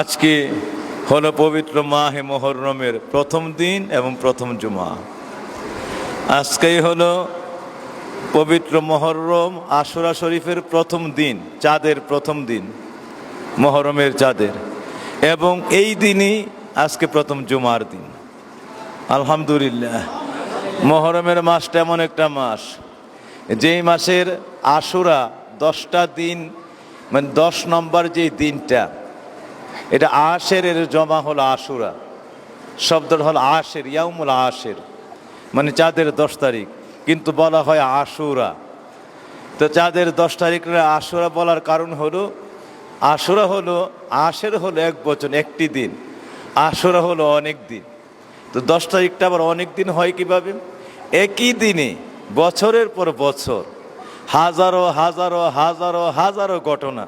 আজকে হলো পবিত্র মাহে মোহরমের প্রথম দিন এবং প্রথম জুমা। আজকেই হলো পবিত্র মহরম আশুরা শরীফের প্রথম দিন, চাঁদের প্রথম দিন, মহরমের চাঁদের। এবং এই দিনই আজকে প্রথম জুমার দিন। আলহামদুলিল্লাহ, মহরমের মাসটা এমন একটা মাস। যেই মাসের আশুরা দশটা দিন মানে দশ নম্বর যে দিনটা এটা আশের এর জমা হলো আশুরা। শব্দটা হলো আশের, ইয়াউমুল আশের। মানে চাঁদের দশ তারিখ। কিন্তু বলা হয় আশুরা। তো চাঁদের দশ তারিখের আশুরা বলার কারণ হলো, আশুরা হলো, আশের হলো এক বচন, একটি দিন। আশুরা হলো অনেক দিন। তো দশ তারিখটা আবার অনেক দিন হয় কীভাবে? একই দিনে, বছরের পর বছর, হাজারো হাজারো হাজারো হাজারো ঘটনা।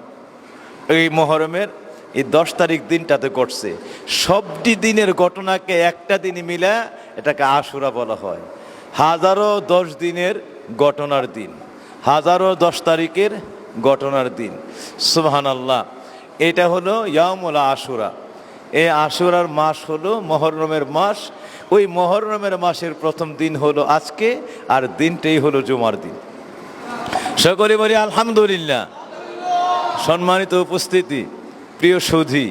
এই মহরমের এই দশ তারিখ দিনটাতে ঘটছে। সবটি দিনের ঘটনাকে একটা দিনে মিলে এটাকে আশুরা বলা হয়। হাজারো দশ দিনের ঘটনার দিন। হাজারো দশ তারিখের ঘটনার দিন। সুবহান আল্লাহ এটা হলো ইয়ামুল আশুরা। এই আশুরার মাস হলো মহরমের মাস। ওই মহরমের মাসের প্রথম দিন হলো আজকে আর দিনটাই হলো জুমার দিন। সকলে বলি আলহামদুলিল্লাহ। সম্মানিত উপস্থিতি। প্রিয় সুধী,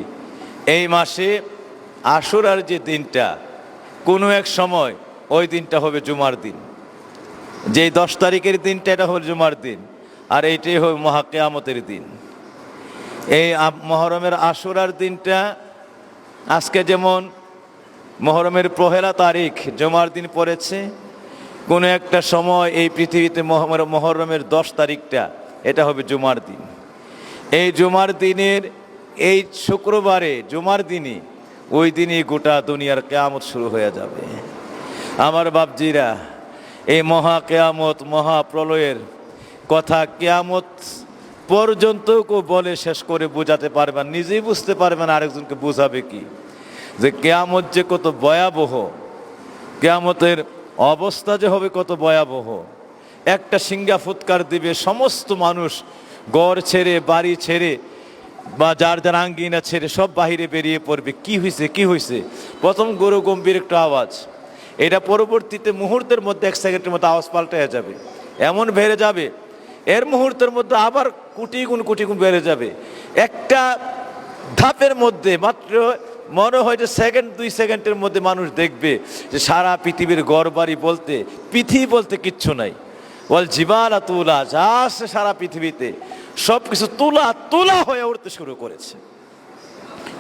এই মাসে আশুরার যে দিনটা, কোনো এক সময় ওই দিনটা হবে জুমার দিন। যেই দশ তারিখের দিনটা, এটা হল জুমার দিন, আর এইটাই হবে মহাকেয়ামতের দিন। এই মহরমের আশুরার দিনটা, আজকে যেমন মহরমের পহেলা তারিখ জুমার দিন পড়েছে, কোনো একটা সময় এই পৃথিবীতে মহরমের দশ তারিখটা, এটা হবে জুমার দিন। এই জুমার দিনের এই শুক্রবারে, জুমার দিনই, ওই দিনই গোটা দুনিয়ার কেয়ামত শুরু হয়ে যাবে। আমার বাপজিরা, এই মহা কেয়ামত, মহা প্রলয়ের কথা কেয়ামত পর্যন্ত কেউ বলে শেষ করে বোঝাতে পারবেন নিজেই বুঝতে পারবেন আরেকজনকে বোঝাবে কি। যে কেয়ামত যে কত ভয়াবহ, কেয়ামতের অবস্থা যে হবে কত ভয়াবহ। একটা সিঙ্গা ফুৎকার দিবে, সমস্ত মানুষ গড় ছেড়ে, বাড়ি ছেড়ে বা যার যার আঙ্গিনা ছেড়ে সব বাহিরে বেরিয়ে পড়বে, কি হয়েছে কি হয়েছে প্রথম গরু গম্ভীর একটা আওয়াজ। এটা পরবর্তীতে মুহূর্তের মধ্যে এক সেকেন্ডের মধ্যে আওয়াজ পাল্টে যাবে। এমন বেড়ে যাবে, এর মুহূর্তের মধ্যে আবার কোটি গুণ কোটি গুণ বেড়ে যাবে। একটা ধাপের মধ্যে মাত্র মনে হয় যে সেকেন্ড দুই সেকেন্ডের মধ্যে মানুষ দেখবে যে সারা পৃথিবীর গড় বাড়ি বলতে, পৃথিবী বলতে কিচ্ছু নাই। বল, জীবালা তুলা, যা আছে সারা পৃথিবীতে সব কিছু তুলা তুলা হয়ে উঠতে শুরু করেছে।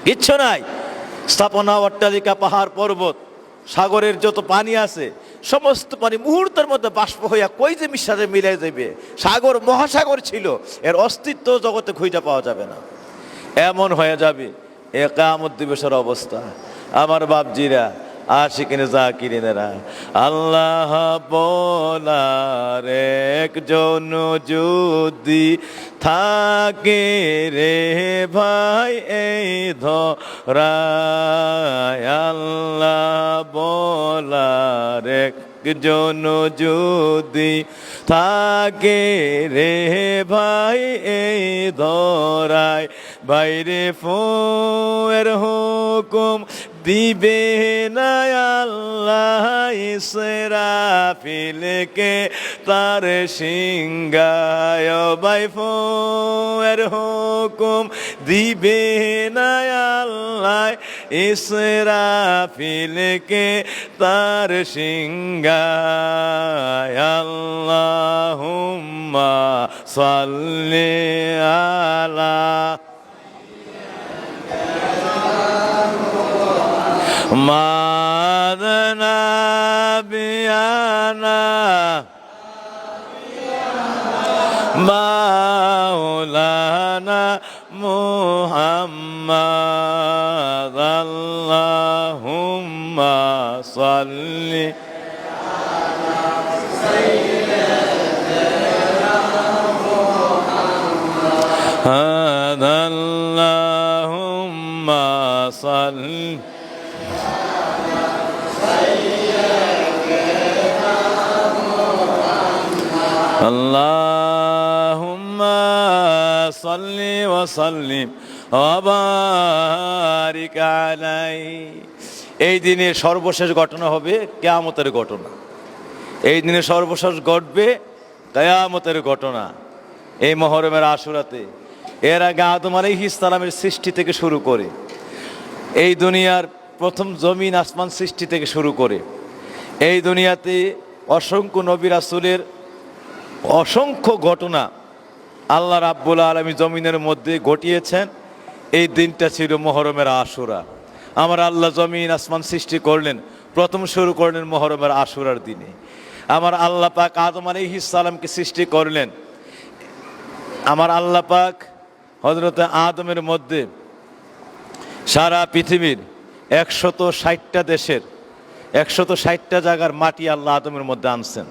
কিচ্ছু নাই। স্থাপনা, অট্টালিকা, পাহাড়, পর্বত, সাগরের যত পানি আছে, সমস্ত পানি মুহূর্তের মধ্যে বাষ্প হইয়া কই যে মিশাতে মিলে যাবে সাগর মহাসাগর ছিল, এর অস্তিত্ব জগতে খুঁজে পাওয়া যাবে না। এমন হয়ে যাবে, এ কামত দিবসের অবস্থা। আমার বাপজিরা আশিকিনে জাকিরিনেরা, আল্লাহ বলার একজন যদি থাকে রে ভাই, এই ধরায় আল্লাহ বলার একজন যদি থাকে রে ভাই, এই ধরায় বাইরে ফোয়ের হুকুম দিবে আল্লাহ ইসরাফিলকে তার সিংগায় বাই ফোয়ের হুকুম। দিবে আল্লাহ ইসরাফিলকে তার সিংগায় আল্লাহুম্মা সাল্লি আলা مادنا بيانا مولانا محمد اللهم صل هذا اللهم صل اللهم صل وسلم وبارك عليه এই দিনে সর্বশেষ ঘটনা হবে কেয়ামতের ঘটনা এই দিনে সর্বশেষ ঘটবে কেয়ামতের ঘটনা এই মহরমের আশুরাতে এর আগে আদম আলাইহিস সালামের সৃষ্টি থেকে শুরু করে এই দুনিয়ার প্রথম জমিন আসমান সৃষ্টি থেকে শুরু করে। এই দুনিয়াতে অসংখ্য নবী রাসূলের অসংখ্য ঘটনা আল্লাহ রাব্বুল আলমী জমিনের মধ্যে ঘটিয়েছেন। এই দিনটা ছিল মহরমের আশুরা। আমার আল্লাহ জমিন আসমান সৃষ্টি করলেন, প্রথম শুরু করলেন মহরমের আশুরার দিনে। আমার আল্লাহ পাক আদম আলাইহিস সালামকে সৃষ্টি করলেন। আমার আল্লাহ পাক হজরত আদমের মধ্যে সারা পৃথিবীর একশত ষাটটা দেশের, একশত ষাটটা জায়গার মাটি আল্লাহ আদমের মধ্যে আনছেন।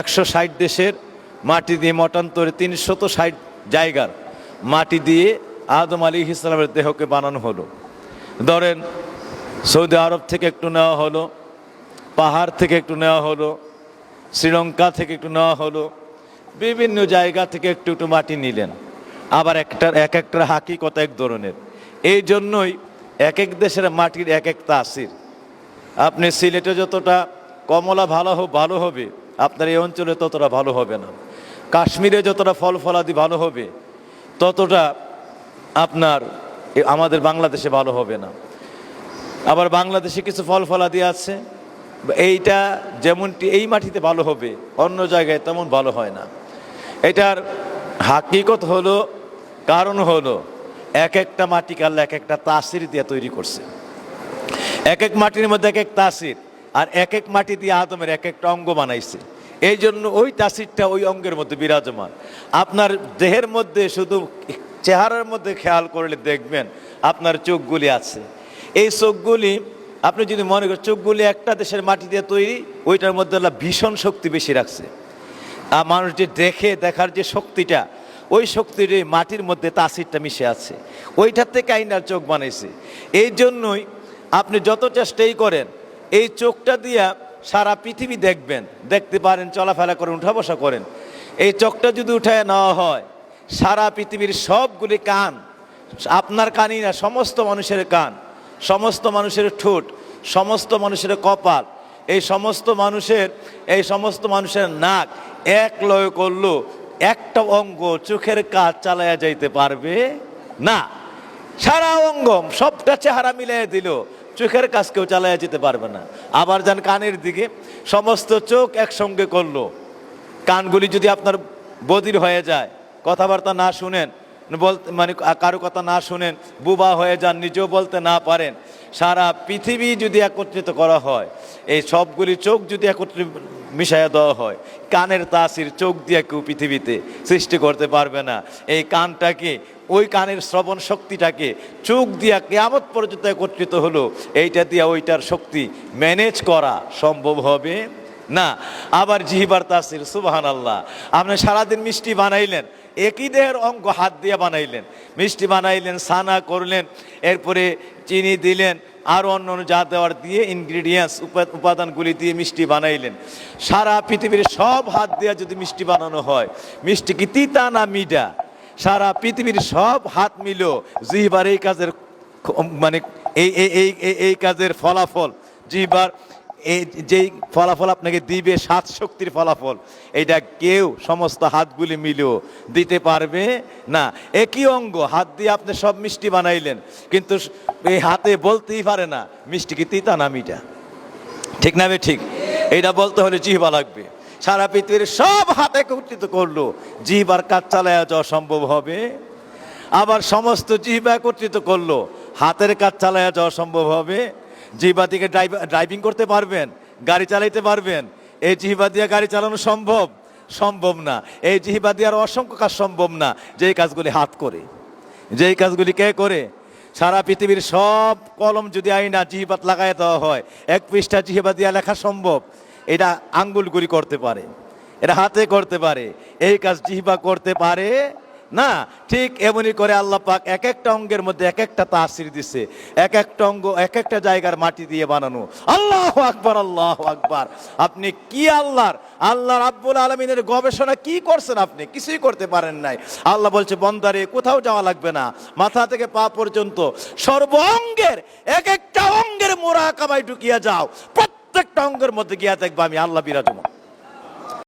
একশো ষাট দেশের মাটি দিয়ে মতান্তরে তিনশত ষাট জায়গার মাটি দিয়ে আদম আলী ইসলামের দেহকে বানানো হলো। ধরেন, সৌদি আরব থেকে একটু নেওয়া হলো, পাহাড় থেকে একটু নেওয়া হলো, শ্রীলঙ্কা থেকে একটু নেওয়া হলো, বিভিন্ন জায়গা থেকে একটু একটু মাটি নিলেন। আবার একটার, এক একটার হাকিকত এক ধরনের। এই জন্যই এক এক দেশের মাটির এক এক তাসির। আপনি সিলেটে যতটা কমলা ভালো ভালো হবে, আপনার এই অঞ্চলে ততটা ভালো হবে না। কাশ্মীরে যতটা ফল ফলাদি ভালো হবে, ততটা আপনার আমাদের বাংলাদেশে ভালো হবে না। আবার বাংলাদেশে কিছু ফল ফলাদি আছে, এইটা যেমনটি এই মাটিতে ভালো হবে, অন্য জায়গায় তেমন ভালো হয় না। এটার হাকিকত হলো, কারণ হলো এক একটা মাটি কাল্লা এক একটা তাসির দিয়ে তৈরি করছে। এক এক মাটির মধ্যে এক এক তাসির, আর এক এক মাটি দিয়ে আদমের এক একটা অঙ্গ বানাইছে। এই জন্য ওই তাসিরটা ওই অঙ্গের মধ্যে বিরাজমান। আপনার দেহের মধ্যে শুধু চেহারার মধ্যে খেয়াল করলে দেখবেন আপনার চোখগুলি আছে। এই চোখগুলি, আপনি যদি মনে করেন চোখগুলি একটা দেশের মাটি দিয়ে তৈরি, ওইটার মধ্যে আল্লাহ ভীষণ শক্তি বেশি রাখছে। আর মানুষ যে দেখে, দেখার যে শক্তিটা ওই শক্তির মাটির মধ্যে তাসিরটা মিশে আছে। ওইটার থেকে আইনার চোখ বানাইছে। এই জন্যই আপনি যত চেষ্টাই করেন, এই চোখটা দিয়া সারা পৃথিবী দেখবেন। দেখতে পারেন, চলাফেরা করেন উঠা বসা করেন। এই চোখটা যদি উঠায় নেওয়া হয়, সারা পৃথিবীর সবগুলি কান, আপনার কানই না, সমস্ত মানুষের কান, সমস্ত মানুষের ঠোঁট, সমস্ত মানুষের কপাল, এই সমস্ত মানুষের, এই সমস্ত মানুষের নাক এক লয় করল একটা অঙ্গ চোখের কাজ চালায়া যাইতে পারবে? না। সারা অঙ্গ সবটা চেহারা মিলাই দিল। চোখের কাজ কেউ চালায়া যেতে পারবে না। আবার যান কানের দিকে। সমস্ত চোখ একসঙ্গে করল। কানগুলি যদি আপনার বদির হয়ে যায়, কথাবার্তা না শুনেন বলতে মানে কারও কথা না শুনেন, বুবা হয়ে যান, নিজেও বলতে না পারেন। সারা পৃথিবী যদি একত্রিত করা হয়, এই সবগুলি চোখ যদি একত্রিত মিশাইয়া দেওয়া হয়, কানের তাসির চোখ দিয়ে কেউ পৃথিবীতে সৃষ্টি করতে পারবে না। এই কানটাকে, ওই কানের শ্রবণ শক্তিটাকে চোখ দিয়া কেয়ামত পর্যন্ত একত্রিত হলো, এইটা দিয়া ওইটার শক্তি ম্যানেজ করা সম্ভব হবে না। আবার জিহিবার তাসির সুবাহান আল্লাহ আপনি সারাদিন মিষ্টি বানাইলেন একই দেহের অঙ্গ হাত দিয়ে বানাইলেন। মিষ্টি বানাইলেন সানা করলেন, এরপরে চিনি দিলেন, আর অন্য অন্য যা দেওয়ার দিয়ে ইনগ্রিডিয়েন্টস উপাদানগুলি দিয়ে মিষ্টি বানাইলেন। সারা পৃথিবীর সব হাত দিয়ে যদি মিষ্টি বানানো হয়, মিষ্টি কি তিতা না মিডা সারা পৃথিবীর সব হাত মিলো, জিহিবার এই কাজের মানে এই এই এই কাজের ফলাফল, জিহিবার এই যেই ফলাফল আপনাকে দিবে, সাত শক্তির ফলাফল এইটা কেউ সমস্ত হাতগুলি মিলেও দিতে পারবে না। একই অঙ্গ, হাত দিয়ে আপনি সব মিষ্টি বানাইলেন, কিন্তু এই হাতে বলতেই পারে না, মিষ্টি কি তিতা না মিটা ঠিক না ঠিক? এইটা বলতে হলে জিহবা লাগবে। সারা পৃথিবীর সব হাতে একত্রিত করল জিহবার কাজ চালায়া যাওয়া সম্ভব হবে। আবার সমস্ত জিহবা একত্রিত করল, হাতের কাজ চালায়া যাওয়া সম্ভব হবে। জিহবা থেকে ড্রাইভিং করতে পারবেন, গাড়ি চালাইতে পারবেন। এই জিহবা দিয়ে গাড়ি চালানো সম্ভব? সম্ভব না। এই জিহবা দিয়ে আর অসংখ্য কাজ সম্ভব না। যেই কাজগুলি হাত করে। যেই কাজগুলি কে করে? সারা পৃথিবীর সব কলম যদি আইনা জিহিবাত লাগাই দেওয়া হয়, এক পৃষ্ঠা জিহিবা দিয়া লেখা সম্ভব? এটা আঙ্গুলগুলি করতে পারে। এটা হাতে করতে পারে। এই কাজ জিহিবা করতে পারে না, ঠিক এমনই করে আল্লাহ পাক এক একটা অঙ্গের মধ্যে এক একটা তাসির দিছে। এক একটা অঙ্গ এক একটা জায়গার মাটি দিয়ে বানানো। আল্লাহ আকবার আল্লাহ আকবার। আপনি কি আল্লাহর? আল্লাহ রাব্বুল আলমিনের গবেষণা কি করছেন আপনি? কিছুই করতে পারেন নাই। আল্লাহ বলছে, বন্দারে, কোথাও যাওয়া লাগবে না। মাথা থেকে পা পর্যন্ত সর্ব অঙ্গের এক একটা অঙ্গের মোরা কামাই ঢুকিয়া যাও। প্রত্যেকটা অঙ্গের মধ্যে গিয়া দেখব আমি আল্লাহ বিরাজমান।